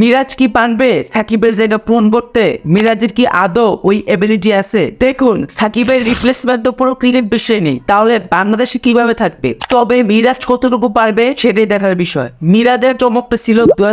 মিরাজ কি পারবে সাকিবের জায়গা পূরণ করতে মিরাজের কি আদৌ ওই এবিলিটি আছে? দেখুন, সাকিবের রিপ্লেসমেন্ট তো পুরো ক্রিকেট বিশ্বে নেই। তাহলে বাংলাদেশে কীভাবে থাকবে? তবে মিরাজ কতটুকু পারবে সেটাই দেখার বিষয়। মিরাজের চমকটা ছিল দুই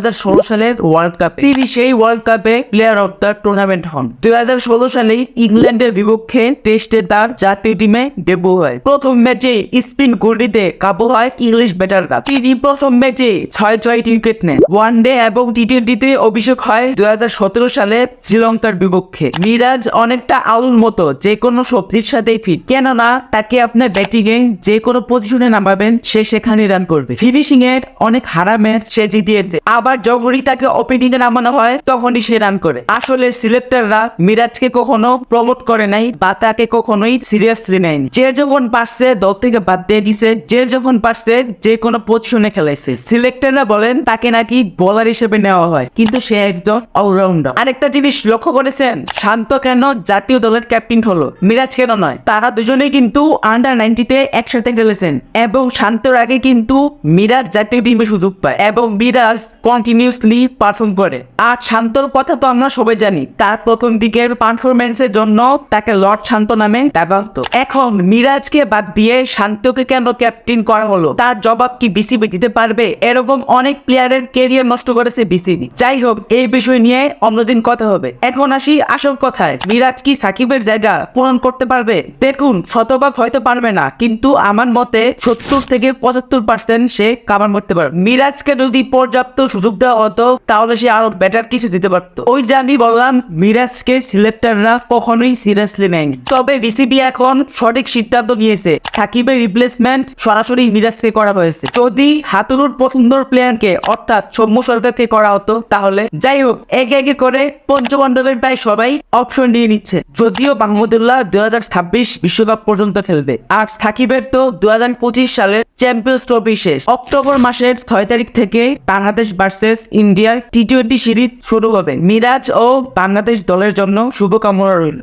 সালের ওয়ার্ল্ড কাপে তিনি সেই ওয়ার্ল্ড কাপে প্লেয়ার অফ দ্য টুর্নামেন্ট হন। দুই হাজার ষোলো সালে ইংল্যান্ডের বিপক্ষে টেস্টে তার জাতীয় টিমে ডেবু হয়। প্রথম ম্যাচে স্পিন গড়িতে কাবু হয় ইংলিশ ব্যাটাররা তিনি প্রথম ম্যাচে ছয় ছয়টি উইকেট নেন। ওয়ান ডে এবং টি টোয়েন্টিতে অভিষেক হয় দুই হাজার সতেরো সালে শ্রীলঙ্কার বিপক্ষে। মিরাজ অনেকটা আলুর মতো, যে কোনো সবজির সাথেই ফিট কেননা, তাকে আপনার ব্যাটিং এ যে কোনো পজিশনে নামাবেন, সে সেখানে রান করবে। ফিনিশিং এর অনেক হারা ম্যাচ সে জিতিয়েছে। আবার যখনই তাকে ওপেনিং এ নামানো হয়, তখনই সে রান করে। আসলে সিলেক্টররা মিরাজকে কখনো প্রমোট করে নাই, বা তাকে কখনোই সিরিয়াসলি নেয়নি। যে যখন পারছে, দল থেকে বাদ দিয়ে দিছে। যে যখন পারছে, যে কোনো পজিশনে খেলাইছে। সিলেক্টররা বলেন, তাকে নাকি বোলার হিসেবে নেওয়া হয়। কিন্তু সে একজন অলরাউন্ডার আরেকটা জিনিস লক্ষ্য করেছেন, শান্ত কেন জাতীয় দলের ক্যাপ্টেন হলো? মিরাজ কেন নয়? তারা দুজনেই কিন্তু আন্ডার নাইনটিতে একসাথে খেলেছেন, এবং শান্তর আগে কিন্তু মিরাজ জাতীয় টিমে সুযোগ পায়, এবং মিরাজ কন্টিনিউসলি পারফর্ম করে। আর শান্তর কথা তো আমরা সবাই জানি, তার প্রথম দিকের পারফরমেন্সের জন্য তাকে লর্ড শান্ত নামে ডাকা হতো এখন মিরাজকে বাদ দিয়ে শান্তকে কেন ক্যাপ্টেন করা হলো? তার জবাব কি বিসিবি দিতে পারবে? এরকম অনেক প্লেয়ারের কেরিয়ার নষ্ট করেছে বিসিবি যাই হোক এই বিষয় নিয়ে অন্যদিন কথা হবে। এখন আসি আসল কথায়। মিরাজ কি সাকিবের জায়গা পূরণ করতে পারবে? দেখুন, শতভাগ হয়তো পারবে না, কিন্তু আমার মতে সত্তর থেকে পঁচাত্তর পার্সেন্ট সে কামান করতে পারবে। মিরাজকে যদি পর্যাপ্ত সুযোগ দেওয়া হতো, তাহলে সে আরও বেটার কিছু দিতে পারতো। ওই যে আমি বললাম, মিরাজকে সিলেক্টররা কখনোই সিরিয়াসলি নেয়নি। তবে বিসিবি এখন সঠিক সিদ্ধান্ত নিয়েছে। সাকিবের রিপ্লেসমেন্ট সরাসরি মিরাজকে করা হয়েছে। যদি হাতুরুর পছন্দর প্লেয়ারকে অর্থাৎ সৌম্য সরকারকে করা হতো তাহলে যাই হোক, একে একে করে পঞ্চপাণ্ডবের প্রায় সবাই অপশন নিয়ে নিচ্ছে। যদিও মাহমুদুল্লাহ দুই হাজার ছাব্বিশ বিশ্বকাপ পর্যন্ত খেলবে। আর সাকিবের তো দু হাজার পঁচিশ সালের চ্যাম্পিয়ন্স ট্রফি শেষ। অক্টোবর মাসের ছয় তারিখ থেকে বাংলাদেশ ভার্সেস ইন্ডিয়ার টি টোয়েন্টি সিরিজ শুরু হবে। মিরাজ ও বাংলাদেশ দলের জন্য শুভকামনা রইল।